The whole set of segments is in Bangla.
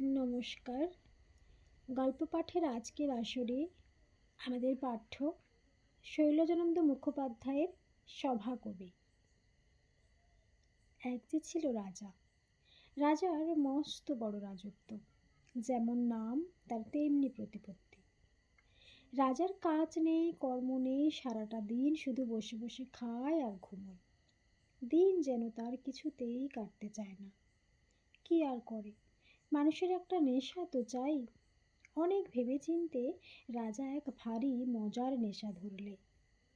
নমস্কার। গল্প পাঠের আজকের আসরে আমাদের পাঠ্য শৈলজানন্দ মুখোপাধ্যায়ের সভাকবি। এক যে ছিল রাজা, রাজার মস্ত বড় রাজত্ব, যেমন নাম তার তেমনি প্রতিপত্তি। রাজার কাজ নেই, কর্ম নেই, সারাটা দিন শুধু বসে বসে খায় আর ঘুমোয়। দিন যেন তার কিছুতেই কাটতে চায় না। কি আর করে? মানুষের একটা নেশা তো চাই। অনেক ভেবেচিন্তে রাজা এক ভারী মজার নেশা ধরলে,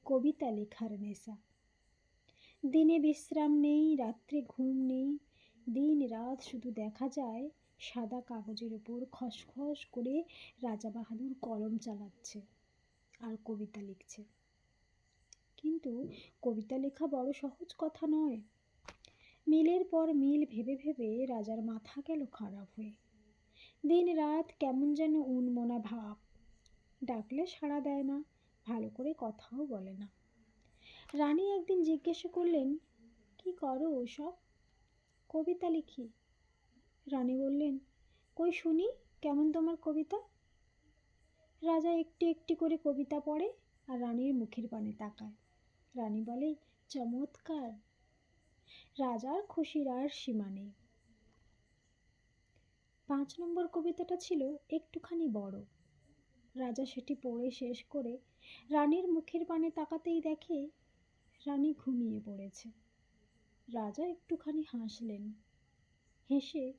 কবিতা লেখার নেশা। দিনে বিশ্রাম নেই, রাত্রে ঘুম নেই, দিন রাত শুধু দেখা যায় সাদা কাগজের ওপর খসখস করে রাজা বাহাদুর কলম চালাচ্ছে আর কবিতা লিখছে। কিন্তু কবিতা লেখা বড় সহজ কথা নয়। মিলের পর মিল ভেবে ভেবে রাজার মাথা গেল খারাপ হয়ে। দিন রাত কেমন যেন উনমনা ভাব। ডাকলে সাড়া দেয় না, ভালো করে কথাও বলে না। রানী একদিন জিজ্ঞাসা করলেন, কি করো ওসব? কবিতা লিখি? রানী বললেন, কই শুনি, কেমন তোমার কবিতা? রাজা একটি একটি করে কবিতা পড়ে আর রানীর মুখের পানে তাকায়। রানী বলে, চমৎকার রাজার খুশির আর সীমা নেই। পাঁচ নম্বর কবিতাটা ছিল একটুখানি বড়। রাজা সেটি পড়ে শেষ করে রানীর মুখের পানে তাকাতেই দেখে রানী ঘুমিয়ে পড়েছে। রাজা একটুখানি হাসলেন। হেসে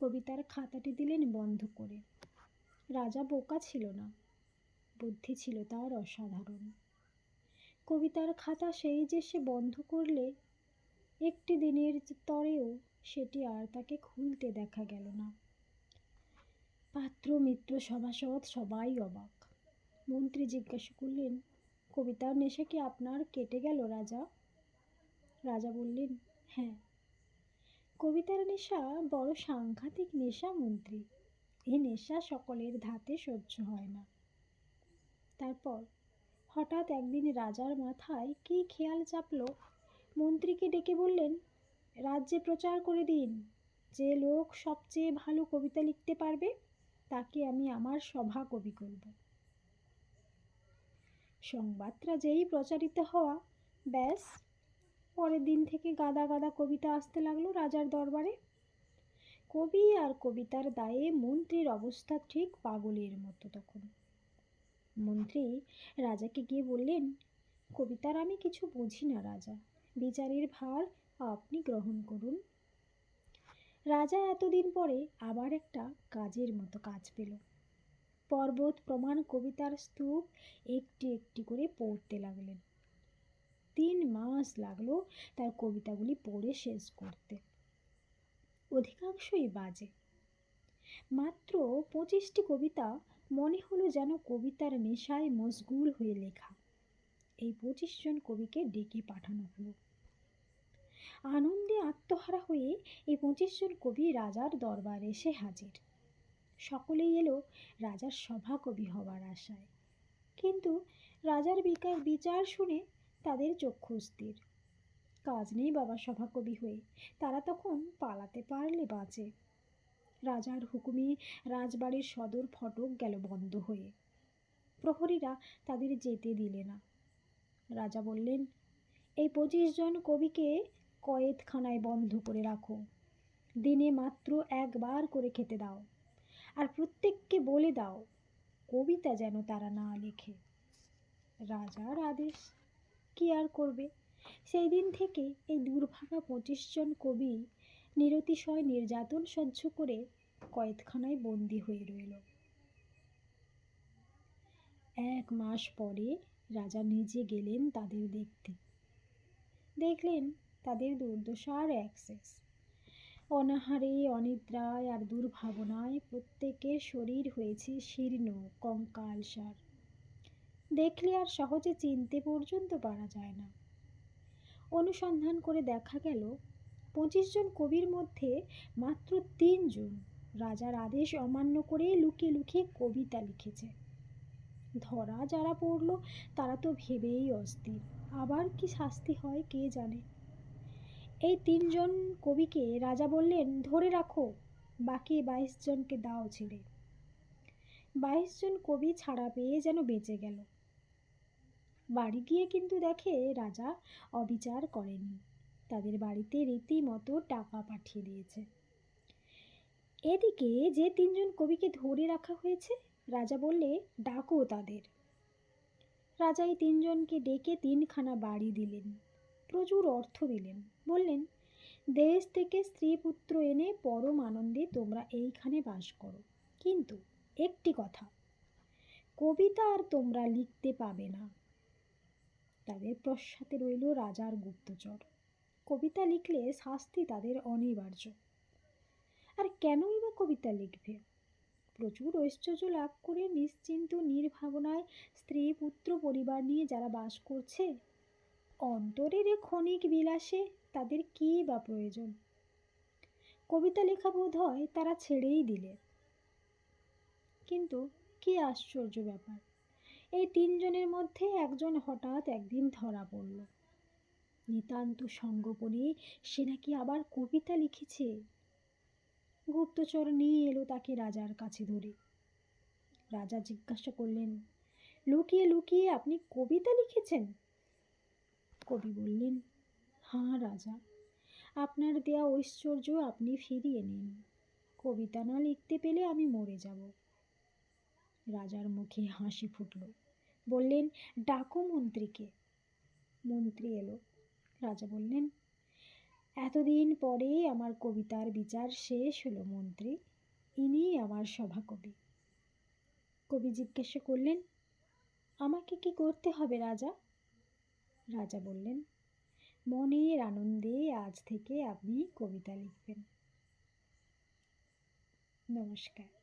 কবিতার খাতাটি দিলেন বন্ধ করে। রাজা বোকা ছিল না, বুদ্ধি ছিল তার অসাধারণ। কবিতার খাতা সেই যে সে বন্ধ করলে একটি দিনের তরেও সেটি আর তাকে খুলতে দেখা গেল না। পাত্র, মিত্র, সভাসদ সবাই অবাক। মন্ত্রী জিজ্ঞাসা করলেন, কবিতার নেশা কি আপনার কেটে গেল, রাজা? রাজা বললেন হ্যাঁ। কবিতার নেশা বড় সাংঘাতিক নেশা, মন্ত্রী। এই নেশা সকলের ধাতে সহ্য হয় না। তারপর হঠাৎ একদিন রাজার মাথায় কী খেয়াল চাপলো মন্ত্রীকে ডেকে বললেন, রাজ্যে প্রচার করে দিন। যে লোক সবচেয়ে ভালো কবিতা লিখতে পারবে, তাকে আমি আমার সভা কবি করব। সংবাদটা যেই প্রচারিত হওয়া, ব্যাস, পরের দিন থেকে গাদা গাদা কবিতা আসতে লাগল রাজার দরবারে। কবি আর কবিতার দায়ে মন্ত্রীর অবস্থা ঠিক পাগলের মতো তখন। মন্ত্রী রাজাকে গিয়ে বললেন, কবিতার আমি কিছু বুঝি না রাজা। বিচারের ভার আপনি গ্রহণ করুন। রাজা এতদিন পরে আবার একটা কাজের মতো কাজ পেল। পর্বত প্রমাণ কবিতার স্তূপ একটি একটি করে পড়তে লাগলেন। তিন মাস লাগল তার কবিতাগুলি পড়ে শেষ করতে। অধিকাংশই বাজে। মাত্র পঁচিশটি কবিতা মনে হলো যেন কবিতার নেশায় মশগুল হয়ে লেখা। এই পঁচিশ জন কবিকে ডেকে পাঠানো হলো। আনন্দে আত্মহারা হয়ে এই পঁচিশ জন কবি রাজার দরবারে এসে হাজির। সকলেই এলো রাজার সভাকবি হবার আশায়। কিন্তু রাজার বিকাশ বিচার শুনে তাদের চক্ষু স্থির। কাজ নেই বাবা সভাকবি হয়ে, তারা তখন পালাতে পারলে বাঁচে। রাজার হুকুমে রাজবাড়ির সদর ফটক গেল বন্ধ হয়ে। প্রহরীরা তাদের যেতে দিলে না। রাজা বললেন, এই পঁচিশ জন কবিকে কয়েদখানায় বন্ধ করে রাখো। দিনে মাত্র একবার করে খেতে দাও। আর প্রত্যেককে বলে দাও, কবিতা যেন তারা না লেখে। রাজার আদেশ কি আর করবে? সেই দিন থেকে এই দুর্ভাগা পঁচিশ জন কবি নিরতিশয় নির্যাতন সহ্য করে কয়েদখানায় বন্দি হয়ে রইল। এক মাস পরে রাজা নিজে গেলেন তাদের দেখতে। দেখলেন তাদের দুর্দশার অ্যাক্সেস অনাহারে, অনিদ্রায় আর দুর্ভাবনায় প্রত্যেকের শরীর হয়েছে শীর্ণ, কঙ্কাল সার। দেখলে আর সহজে চিনতে পর্যন্ত পারা যায় না। অনুসন্ধান করে দেখা গেল, পঁচিশ জন কবির মধ্যে মাত্র তিনজন রাজার আদেশ অমান্য করে লুকিয়ে লুকিয়ে কবিতা লিখেছে। ধরা যারা পড়ল, তারা তো ভেবেই অস্থির। আবার কি শাস্তি হয়, কে জানে? এই তিনজন কবিকে রাজা বললেন, ধরে রাখো, বাকি বাইশ জনকে দাও ছেড়ে। বাইশ জন কবি ছাড়া পেয়ে যেন বেঁচে গেল। বাড়ি গিয়ে কিন্তু দেখে রাজা অবিচার করেনি। তাদের বাড়িতে রীতিমতো টাকা পাঠিয়ে দিয়েছে। এদিকে যে তিনজন কবিকে ধরে রাখা হয়েছে, রাজা বললে, ডাকো তাদের। রাজা এই তিনজনকে ডেকে তিনখানা বাড়ি দিলেন। প্রচুর অর্থ দিলেন। বললেন, দেশ থেকে স্ত্রী পুত্র এনে পরম আনন্দে তোমরা এইখানে বাস করো। কিন্তু একটি কথা, কবিতা আর তোমরা লিখতে পাবে না। তাদের প্রশ্বাতে রইল রাজার গুপ্তচর। কবিতা লিখলে শাস্তি তাদের অনিবার্য। আর কেনই বা কবিতা লিখবে? প্রচুর ঐশ্বর্য লাভ করে নিশ্চিন্ত নির্ভাবনায় স্ত্রী পুত্র পরিবার নিয়ে যারা বাস করছে, অন্তরের ক্ষণিক বিলাসে তাদের কী বা প্রয়োজন? কবিতা লেখা বোধ হয় তারা ছেড়েই দিলে। কিন্তু কি আশ্চর্য ব্যাপার, এই তিনজনের মধ্যে একজন হঠাৎ একদিন ধরা পড়ল। নিতান্ত সঙ্গোপনে সে নাকি আবার কবিতা লিখেছে। গুপ্তচর নিয়ে এলো তাকে রাজার কাছে ধরে। রাজা জিজ্ঞাসা করলেন, লুকিয়ে লুকিয়ে আপনি কবিতা লিখেছেন? কবি বললেন হাঁ, রাজা। আপনার দেয়া ঐশ্বর্য আপনি ফিরিয়ে নিন। কবিতা না লিখতে পেলে আমি মরে যাব। রাজার মুখে হাসি ফুটল। বললেন, ডাকো মন্ত্রীকে। মন্ত্রী এলো। রাজা বললেন, এতদিন পরে আমার কবিতার বিচার শেষ হলো মন্ত্রী। ইনি আমার সভাকবি। কবি জিজ্ঞাসা করলেন, আমাকে কি করতে হবে রাজা? রাজা বললেন মনের আনন্দে আজ থেকে আপনি কবিতা লিখবেন। নমস্কার।